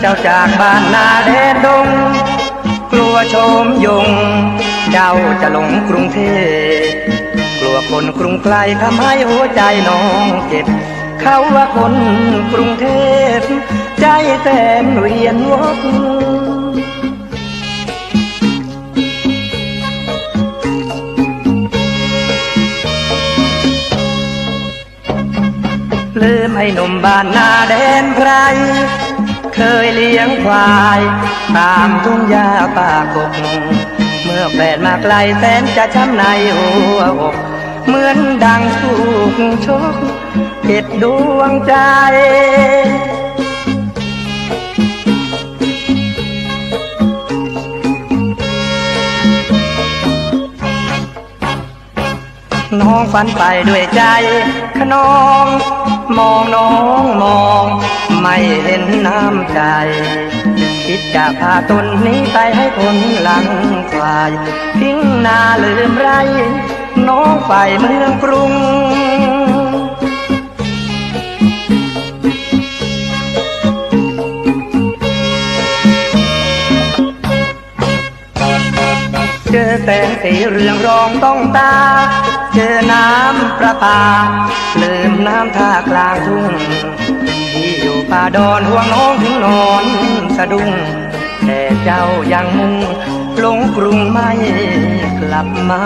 เจ้าจากบ้านนาแดนดง กลัวชมยง เจ้าจะหลงกรุงเทพกลัวคนกรุงไกลทำให้หัวใจน้องเจ็บ เขาว่าคนกรุงเทพ ใจแสนเวียนวกลืมให้หนุ่มบ้านนาแดนไพร เคยเลี้ยงควาย ตามทุ่งหญ้าป่ากกเมื่อแฟนมาไกลแสนจะช้ำในหัวอกเหมือนดังถูกชกเจ็บดวงใจ น้องฝันไปด้วยใจ ขนอง มองน้องมอง ไม่เห็นน้ำใจ คิดจะพาตนนี้ไปให้คนหลังควาย ทิ้งนาลืมไร น้องไปเมืองกรุงเจอแสงสีเรืองรองต้องตา เจอน้ำประปาลืมน้ำท่ากลางทุ่งที่อยู่ป่าดอนห่วงน้องถึงนอนสะดุ้งแต่เจ้ายังมุ่งลงกรุงไม่กลับมา